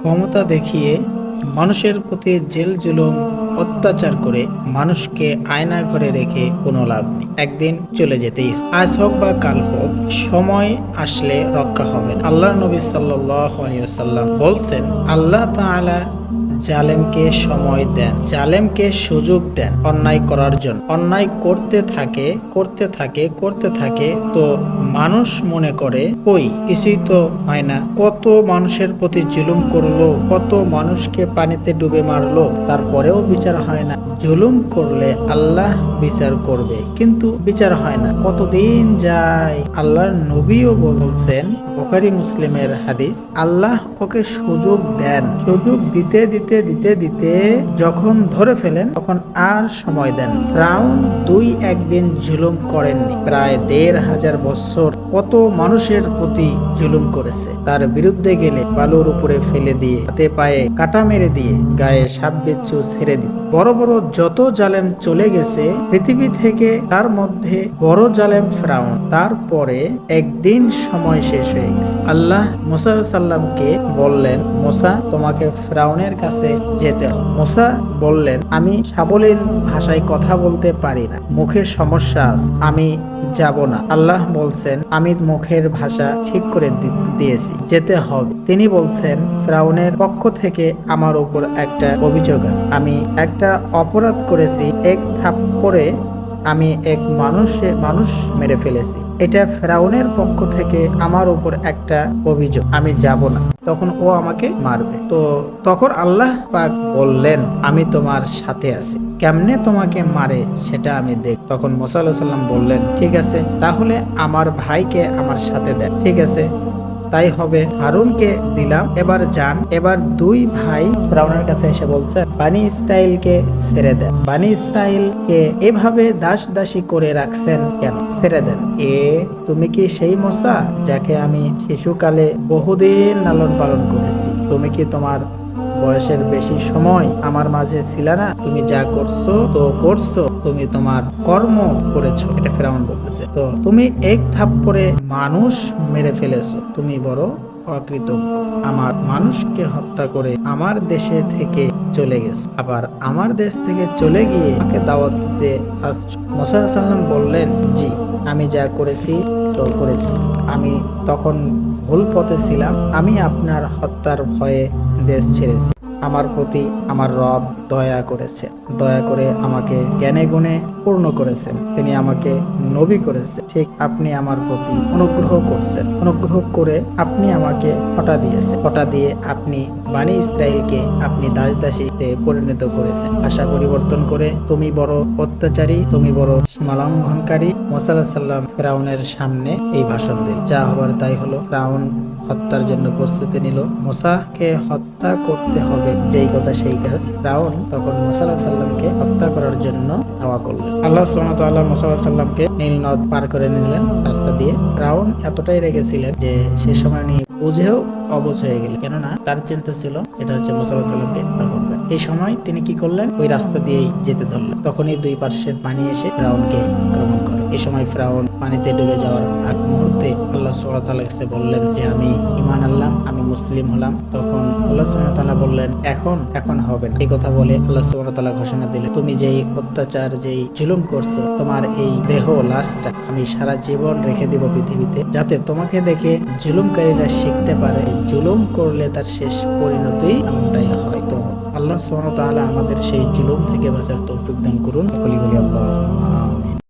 ক্ষমতা দেখিয়ে মানুষের প্রতি জেল জুলুম, অত্যাচার করে মানুষকে আয়না ঘরে রেখে কোনো লাভ নেই। একদিন চলে যেতেই আজ হোক বা কাল হোক, সময় আসলে রক্ষা হবে। আল্লাহ নবী সাল্লাম বলছেন, আল্লাহ তাআলা জালেমকে সময় দেন, জালেমকে সুযোগ দেন অন্যায় করার জন্য। অন্যায় করতে থাকে করতে থাকে করতে থাকে, তো মানুষ মনে করে, কই, কিছুই তো হয় না। কত মানুষের প্রতি জুলুম করল, কত মানুষকে পানিতে ডুবে মারলো, তারপরেও বিচার হয় না। জুলুম করলে আল্লাহ বিচার করবে, কিন্তু বিচার হয় না। কতদিন যায়? আল্লাহর নবীও বলছেন, বুখারি মুসলিমের হাদিস, আল্লাহ ওকে সুযোগ দেন। সুযোগ দিতে দিতে দিতে দিতে যখন ধরে ফেলেন, তখন আর সময় দেন ফ্রাউন দুই একদিন জুলুম করেননি। প্রায় দেড় হাজার বছর কত মানুষের প্রতি জুলুম করেছে। তার বিরুদ্ধে গেলে বালুর উপরে ফেলে দিয়ে, হাতে পায়ে কাটা মেরে দিয়ে গায়ে সাপ ছেড়ে দিত। বড় বড় যত জালেম চলে গেছে, পৃথিবী থেকে তার মধ্যে বড় জালেম ফ্রাউন। তারপরে একদিন সময় শেষ হয়ে গেছে। আল্লাহ মুসা সাল্লামকে বললেন, মোসা, তোমাকে ফ্রাউনের কাছে যেতে হবে। মোসা বললেন, আমি সাবলীল ভাষায় কথা বলতে পারি না। মুখের সমস্যা আছে, আমি যাব না। আল্লাহ বলছেন, আমি মুখের ভাষা ঠিক করে দিয়েছি, যেতে হবে। তিনি বলছেন, ফ্রাউনের পক্ষ থেকে আমার উপর একটা অভিযোগ আছে। আমি একটা অপরাধ করেছি, এক থাপ্পড়ে আমি এক মানুষে মানুষ মেরে ফেলেছি। এটা ফেরাউনের পক্ষ থেকে আমার উপর একটা অভিযোগ, আমি যাব না। তখন ও আমাকে মারবে। তো তখন আল্লাহ পাক বললেন, আমি তোমার সাথে আছি। কেমনে তোমাকে মারে সেটা আমি দেখ। তখন মোসা আল্লাহ সাল্লাম বললেন, ঠিক আছে, তাহলে আমার ভাইকে আমার সাথে দেন ঠিক আছে। তাই হবে হারুনকে দিলাম। এবার যান এবার দুই ভাই ফ্রাউনের কাছে এসে বলছেন বানি ইসরায়েলকে ছেড়ে দেন। বানি ইসরায়েলকে এভাবে দাস দাসী করে রাখছেন কেন? ছেড়ে দেন। এ, তুমি কি সেই মোসা যাকে আমি শিশুকালে বহুদিন লালন পালন করেছি? তুমি কি তোমার বয়সের বেশি সময় আমার মাঝে ছিল না, তুমি যা করছ তো করছ, তুমি তোমার কর্ম করেছ, এটা ফেরাউন বলতেছে। তো তুমি এক ধাপ থাপ্পড়ে মানুষ মেরে ফেলেছো, তুমি বড় অকৃতজ্ঞ। আমার মানুষকে হত্যা করে আমার দেশে থেকে চলে গেছে। আবার আমার দেশ থেকে চলে গিয়ে আমাকে দাওয়াত দিতে আসছো। মোসা সাল্লাম বললেন, জি, আমি যা করেছি তো করেছি। আমি তখন ভুল পথে ছিলাম। আমি আপনার হত্যার ভয়ে দেশ ছেড়েছি। আমার প্রতি আমার রব দয়া করেছে। দয়া করে আমাকে জ্ঞানে গুণে পূর্ণ করেছেন। তিনি আমাকে নবী করেছেন। ঠিক আপনি আমার প্রতি অনুগ্রহ করছেন। অনুগ্রহ করে আপনি আমাকে হটা দিয়েছেন। হটা দিয়ে আপনি বানি ইসরায়েলকে আপনি দাস দাসীতে পরিণত করেছেন। ভাষা পরিবর্তন করে তুমি বড় অত্যাচারী, তুমি বড় সীমালঙ্ঘনকারী মোসাল্লাহ সাল্লাম ফেরাউনের সামনে এই ভাষণ দিল। যা হবার তাই হলো। ফেরাউন হত্যার জন্য প্রস্তুতি নিল। মোসাকে হত্যা করতে হবে, যেই কথা সেই কাজ। রাউন তখন মোসা সাল্লামকে হত্যা করার জন্য ধাওয়া করলেন। আল্লাহ সোনাতাল্লাহ মোসা সাল্লামকে নীল নদ পার করে নিলেন রাস্তা দিয়ে। রাউন এতটাই রেগেছিলেন যে সে সময় নিয়ে বুঝেও অবচ হয়ে গেল কেননা তার চিন্তা ছিল, সেটা হচ্ছে মোসা সাল্লামকে হত্যা করবেন। এই সময় তিনি কি করলেন? ওই রাস্তা দিয়েই যেতে ধরলেন। তখনই দুই পার্শ্বের পানি এসে ফ্রাউনকে আক্রমণ করে। এই সময় ফ্রাউন পানিতে ডুবে যাওয়ার আগ মুহূর্তে আল্লাহ সোহাতালা কাছে বললেন যে, আমি ইমান আনলাম, আমি মুসলিম হলাম। তখন আল্লাহ সোহাতালা বললেন, এখন এখন হবে না এই কথা বলে আল্লাহ সোহাতালা ঘোষণা দিলে তুমি যেই অত্যাচার, যেই জুলুম করছ, তোমার এই দেহ লাশটা আমি সারা জীবন রেখে দিব পৃথিবীতে, যাতে তোমাকে দেখে জুলুমকারীরা শিখতে পারে, জুলুম করলে তার শেষ পরিণতি এমনটাই হয়। তো আল্লাহ সোহান তাহলে আমাদের সেই জুলুম থেকে বাঁচার তৌফিক দান করুন। কলি বলি আল্লাহ